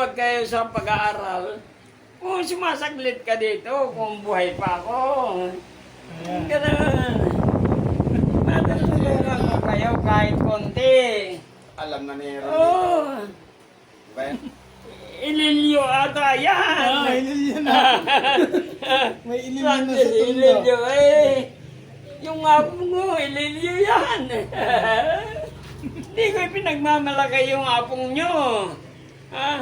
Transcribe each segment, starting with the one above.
magluwag kayo sa pag-aaral, kung sumasaglit ka dito, kung buhay pa ako. Ganun. Matutulungan ko kayo kahit konti. Alam na ni Aaron Oo. dito. Ba yan? Ililyo ata yan. Ah, ililyo na. May ililyo na sa tundo. ililyo eh. Yung apo mo, ililyo yan. Hindi ko pinagmamalaki yung apong nyo. Ha?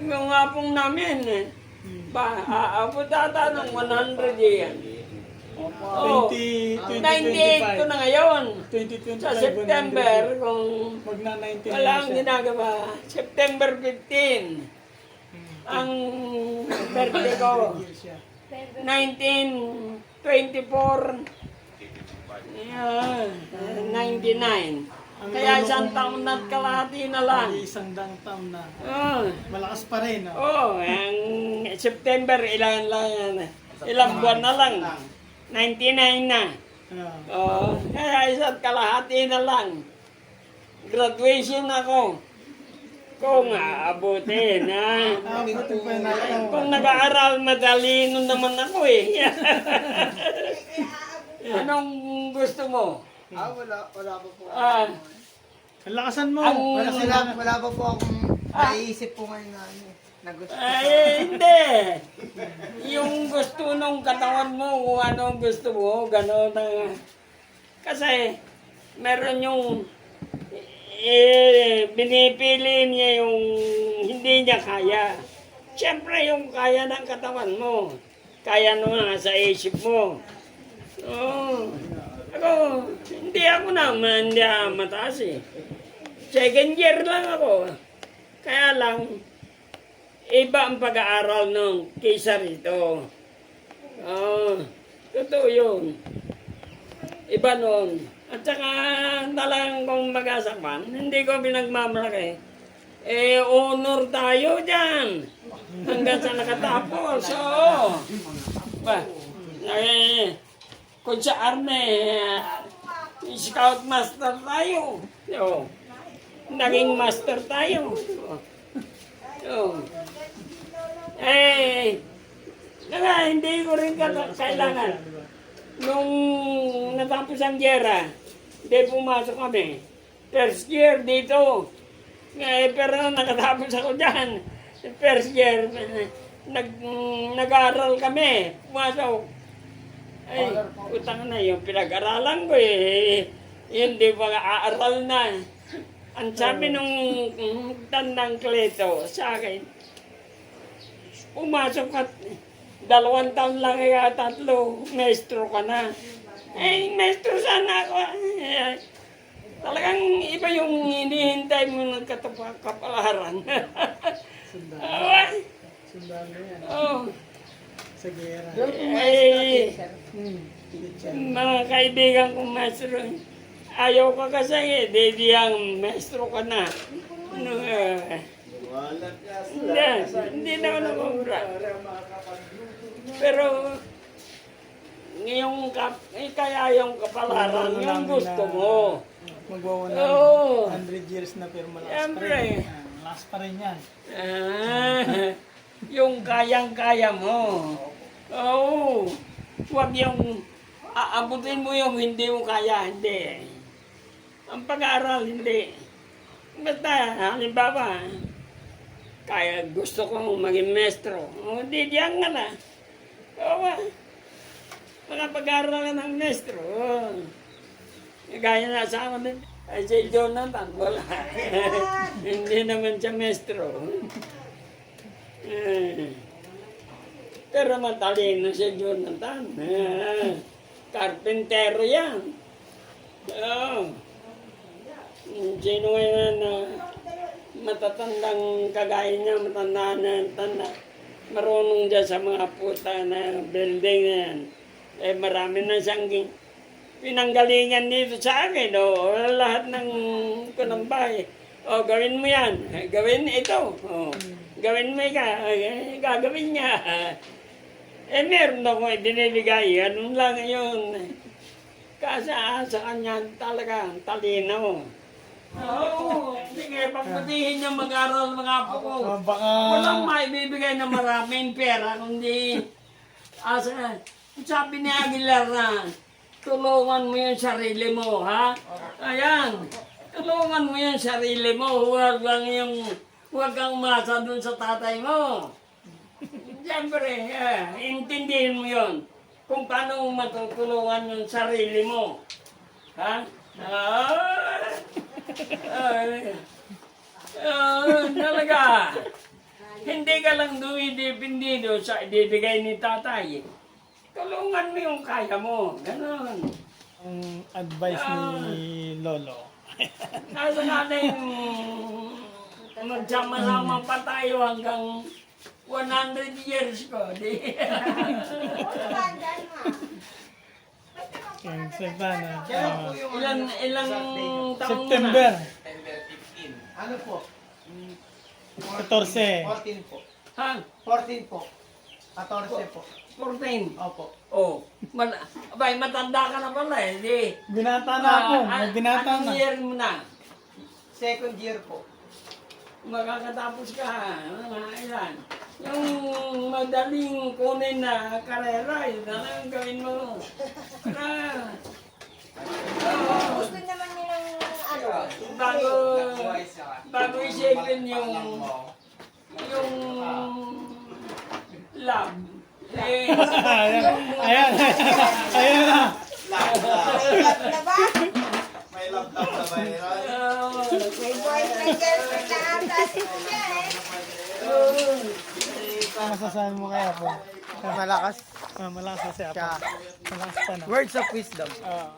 Yung apong namin. Ba, aabot ata ng 100 yan. Oo. 20, 98 ko 2025. na ngayon. 2025. Sa September, kung Pag na 19 wala ang ginagawa, September 15, ang birthday ko. Year siya. 1924, yeah, 99. Kaya isang taon at kalahati na lang. Ay, isang dang taon na. Oh, Malakas pa rin. No? oh, ang September, ilan lang yan. Ilang buwan na lang. 99 na. Ah. Oh, kaya isa't kalahati na lang. Graduation ako. Kung aabutin, ha? Abutin pa natin. Kung nag-aaral, madalino naman ako eh. Anong gusto mo? Ah, wala, wala pa po. Ah, Ang lakasan mo. Ang- Wala sila, wala pa po akong naiisip po ngayon na ano. Na gusto. ay, hindi. Yung gusto nung katawan mo, kung ano ang gusto mo, gano'n na. Kasi, meron yung eh, binipili niya yung hindi niya kaya. Siyempre, yung kaya ng katawan mo. Kaya nung nasa isip mo. Oo. Ako, hindi ako naman, hindi ako mataas eh. Second year lang ako. Kaya lang, iba ang pag-aaral nung kaysa rito. Oo. totoo yun. Iba noon. At saka talagang kung mag-asapan, hindi ko pinagmamalaki. Eh, honor tayo dyan. Hanggang sa nakatapos. Oo. Ba, eh, kung sa army, eh, scout master tayo. Oo. Naging master tayo. Oo. Eh, kaya hindi ko rin kailangan. Nung natapos ang gera, hindi pumasok kami. First year dito. Eh, pero nakatapos ako dyan. First year, eh, nag, nag-aaral kami. Pumasok. Ay, utang na yung pinag-aralan ko eh. Yun, di ba aaral na. Ang sabi nung tandang kleto sa akin, pumasok ka, dalawang taon lang kaya tatlo, maestro ka na. Eh, maestro sana ako. Eh, talagang iba yung hinihintay mo ng katapa- kapalaran. Ay, Sundalo yan. oh, Sa gera. eh, Hmm. mga kaibigan kong maestro, ayaw ka kasi eh, di di ang maestro ka na. Ano, eh, Wala ka hindi, hindi na ako namumura. Pero, ngayong kap, eh, kaya yung kapalaran, yung gusto mo. Magwawa na Oo. 100 years na pero malakas pa Siyempre. rin. Ah, Malakas pa rin yan. Ah, yung kayang-kaya mo. Oo. Huwag yung aabutin mo yung hindi mo kaya, hindi. Ang pag-aaral, hindi. Basta, halimbawa, kaya gusto kong maging maestro. O, di diyan nga na. Oo. ah. Makapag-aaral ka ng maestro. Oo. Gaya na sa amin, ay si Jonathan, wala. Hindi naman siya maestro. Eh, Pero matalino si Jonathan. Eh, Karpintero yan. Oo. Sino ngayon na matatandang kagaya niya, matanda na tanda. Marunong dyan sa mga puta na building na yan. Eh marami na siyang pinanggalingan dito sa akin. O, lahat ng kunang bahay. O, gawin mo yan. Eh, Gawin ito. O, gawin mo ka. Eh, gagawin niya. Eh, meron ako ibinibigay. Ganun lang yun. Kasi ah, sa kanya talaga talino. Oo, sige, pagpatihin niya mag-aral mga apo ko. Ah, baka... Walang maibibigay na maraming pera, kundi asa, sabi ni Aguilar na tulungan mo yung sarili mo, ha? Ayan, tulungan mo yung sarili mo, huwag lang yung, huwag kang masa dun sa tatay mo. Siyempre, eh, intindihin mo yun. Kung paano mo matutulungan yung sarili mo. Ha? Ah, ah, talaga. Hindi ka lang dumidipindido sa ibibigay ni tatay. Tulungan mo yung kaya mo. Ganon. Ang advice ni Lolo. Nasa natin magsama-sama pa tayo hanggang 100 years ko. Di. Yung. Kaya ah, ilang, ilang taong September Ano po? 14. 14 po. na? Ha? 14 po. 14 po. 14. Opo. Oh, mal abay, matanda ka na pala eh. Di. Binata na ako. Ah, May binata anong na. year mo na? Second year po. Makakatapos ka, mga ilan. Yung madaling kunin na karera, yun na lang gawin mo. Para, oh, Gusto naman nilang ano, bago, bago isipin yung, yung love. Eh, Ayan. Ayan. Ayan na. na ba? May laptop na ba May boyfriend, girlfriend na ata si Kuya eh. oh. Ano masasabi mo kay Apo? Ah, malakas. Ah, malakas si Apo. Malakas pa na. Words of wisdom. Ah.